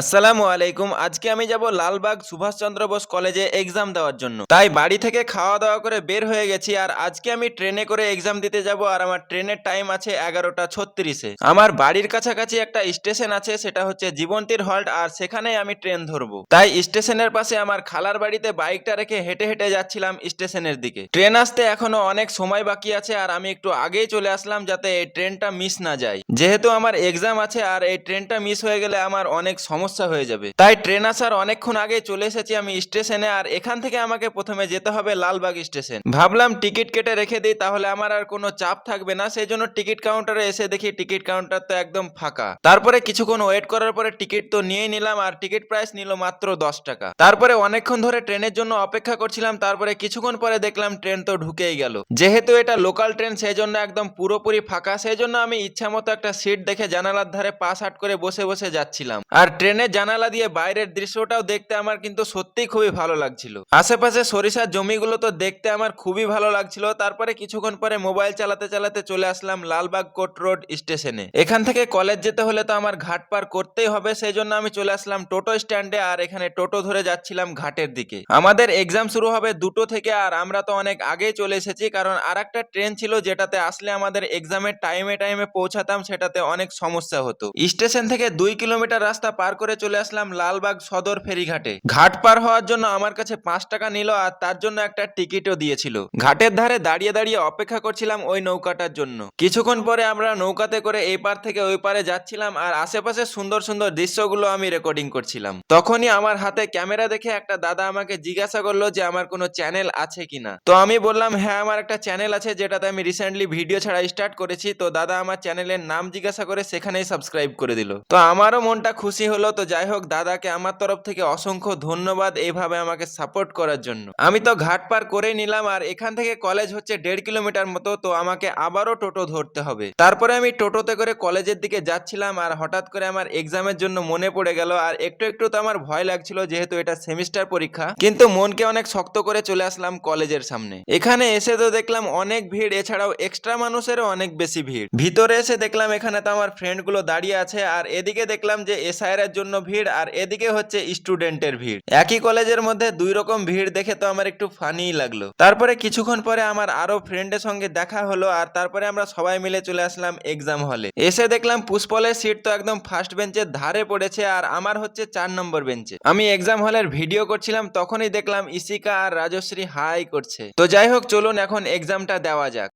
আসসালামু আলাইকুম। আজকে আমি যাব লালবাগ সুভাষচন্দ্র বোস কলেজে এক্সাম দেওয়ার জন্য। তাই বাড়ি থেকে খাওয়া দাওয়া করে বের হয়ে গেছি আর আজকে আমি ট্রেনে করে এক্সাম দিতে যাব আর আমার ট্রেনের টাইম আছে এগারোটা ছত্রিশে। আমার বাড়ির কাছাকাছি একটা স্টেশন আছে, সেটা হচ্ছে জীবন্তীর হল্ট আর সেখানেই আমি ট্রেন ধরবো। তাই স্টেশনের পাশে আমার খালার বাড়িতে বাইকটা রেখে হেঁটে হেঁটে যাচ্ছিলাম স্টেশনের দিকে। ট্রেন আসতে এখনও অনেক সময় বাকি আছে আর আমি একটু আগেই চলে আসলাম যাতে এই ট্রেনটা মিস না যায়। যেহেতু আমার এক্সাম আছে আর এই ট্রেনটা মিস হয়ে গেলে আমার অনেক সমস্যা হয়ে যাবে। তাই ট্রেন আসার অনেকক্ষণ আগে চলে এসেছি আমি স্টেশনে আর এখান থেকে আমাকে প্রথমে যেতে হবে লালবাগ স্টেশন। ভাবলাম টিকিট কেটে রেখে দিই, তাহলে আমার আর কোনো চাপ থাকবে না সেই জন্য টিকিট কাউন্টারে এসে দেখি টিকিট কাউন্টার তো একদম ফাঁকা। তারপরে কিছুক্ষণ ওয়েট করার পরে টিকিট তো নিয়েই নিলাম আর টিকিট প্রাইস নিল মাত্র দশ টাকা। তারপরে অনেকক্ষণ ধরে ট্রেনের জন্য অপেক্ষা করছিলাম, তারপরে কিছুক্ষণ পরে দেখলাম ট্রেন তো ঢুকেই গেল। যেহেতু এটা লোকাল ট্রেন সেই জন্য একদম পুরোপুরি ফাঁকা সেই জন্য আমি ইচ্ছা মতো একটা সিট দেখে জানালার ধারে পাশ আট করে বসে বসে যাচ্ছিলাম। আর ট্রেনের জানালা দিয়ে বাইরের দৃশ্যটাও দেখতে আমার কিন্তু সত্যিই খুবই ভালো লাগছিল। আশেপাশে সরিষার জমিগুলো তো দেখতে আমার খুবই ভালো লাগছিল। তারপরে কিছুক্ষণ পরে মোবাইল চালাতে চালাতে চলে আসলাম লালবাগ কোট রোড স্টেশনে। এখান থেকে কলেজ যেতে হলে তো আমার ঘাট পার করতেই হবে সেই জন্য আমি চলে আসলাম টোটো স্ট্যান্ডে আর এখানে টোটো ধরে যাচ্ছিলাম ঘাটের দিকে। আমাদের এক্সাম শুরু হবে দুটো থেকে আর আমরা তো অনেক আগেই চলে এসেছি, কারণ আর একটা ট্রেন ছিল যেটাতে আসলে আমাদের এক্সামের টাইমে টাইমে পৌঁছাতাম, সেটাতে অনেক সমস্যা হতো। স্টেশন থেকে দুই কিলোমিটার রাস্তা পার করে চলে আসলাম লালবাগ সদর ফেরিঘাটে। ঘাট পার হওয়ার জন্য আমার কাছে পাঁচ টাকা নিল আর তার জন্য একটা টিকিটও দিয়েছিল। ঘাটের ধারে দাঁড়িয়ে দাঁড়িয়ে অপেক্ষা করছিলাম ওই নৌকাটার জন্য। কিছুক্ষণ পরে আমরা নৌকাতে করে এই পার থেকে ওই পারে যাচ্ছিলাম আর আশেপাশে সুন্দর সুন্দর দৃশ্যগুলো আমি রেকর্ডিং করছিলাম। তখনই আমার হাতে ক্যামেরা দেখে একটা দাদা আমাকে জিজ্ঞাসা করল যে আমার কোনো চ্যানেল আছে কিনা। তো আমি বললাম হ্যাঁ আমার একটা চ্যানেল আছে যেটাতে আমি রিসেন্টলি ভিডিও ছাড়া স্টার্ট করেছি। তো দাদা আমার চ্যানেলের নাম জিজ্ঞাসা করে সেখানেই সাবস্ক্রাইব করে দিল। তো আমারও মনটা খুশি হলো তো যাই হোক, দাদাকে আমার তরফ থেকে অসংখ্য ধন্যবাদ এইভাবে আমাকে সাপোর্ট করার জন্য। আমি তো ঘাট পার করে নিলাম আর এখান থেকে কলেজ হচ্ছে দেড় কিলোমিটার মতো, তো আমাকে আবারও টোটো ধরতে হবে। তারপরে আমি টোটোতে করে কলেজের দিকে যাচ্ছিলাম আর হঠাৎ করে আমার এক্সামের জন্য মনে পড়ে গেল আর একটু একটু তো আমার ভয় লাগছিল যেহেতু এটা সেমিস্টার পরীক্ষা, কিন্তু মনকে অনেক শক্ত করে চলে আসলাম কলেজের সামনে। এখানে এসে তো দেখলাম অনেক ভিড়, এছাড়াও এক্সট্রা মানুষেরও অনেক বেশি ভিড়। ভিতরে এসে দেখলাম এখানে তো আমার ফ্রেন্ডগুলো দাঁড়িয়ে আছে আর এদিকে দেখলাম যে এসআইআর এর জন্য ভিড় আর এদিকে হচ্ছে স্টুডেন্টের ভিড়। একই কলেজের মধ্যে দুই রকম ভিড় দেখে তো আমার একটু ফানি লাগল। তারপরে কিছুক্ষণ পরে আমার আরও ফ্রেন্ডের সঙ্গে দেখা হলো আর তারপরে আমরা সবাই মিলে চলে আসলাম এক্সাম হলে এসে দেখলাম পুষ্পলের সিট তো একদম ফার্স্ট বেঞ্চের ধারে পড়েছে আর আমার হচ্ছে চার নম্বর বেঞ্চে আমি এক্সাম হলের ভিডিও করছিলাম, তখনই দেখলাম ইসিকা আর রাজশ্রী হাই করছে। তো যাই হোক, চলুন এখন এক্সামটা দেওয়া যাক।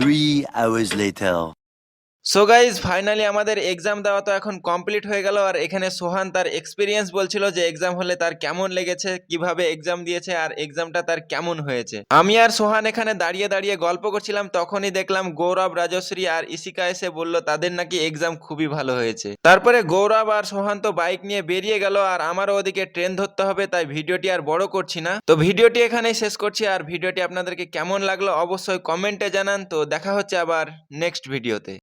Three hours later. So guys finally আমাদের এক্সাম দেওয়া তো এখন কমপ্লিট হয়ে গেল আর এখানে সোহান তার এক্সপিরিয়েন্স বলছিল যে এক্সাম হলে তার কেমন লেগেছে, কীভাবে এক্সাম দিয়েছে আর এক্সামটা তার কেমন হয়েছে। আমি আর সোহান এখানে দাঁড়িয়ে দাঁড়িয়ে গল্প করছিলাম, তখনই দেখলাম গৌরব, রাজশ্রী আর ইসিকা এসে বলল, তাদের নাকি এক্সাম খুবই ভালো হয়েছে। তারপরে গৌরব আর সোহান তো বাইক নিয়ে বেরিয়ে গেল আর আমারও ওদিকে ট্রেন ধরতে হবে, তাই ভিডিওটি আর বড় করছি না। তো ভিডিওটি এখানেই শেষ করছি আর ভিডিওটি আপনাদেরকে কেমন লাগল অবশ্যই কমেন্টে জানান। তো দেখা হচ্ছে আবার নেক্সট ভিডিওতে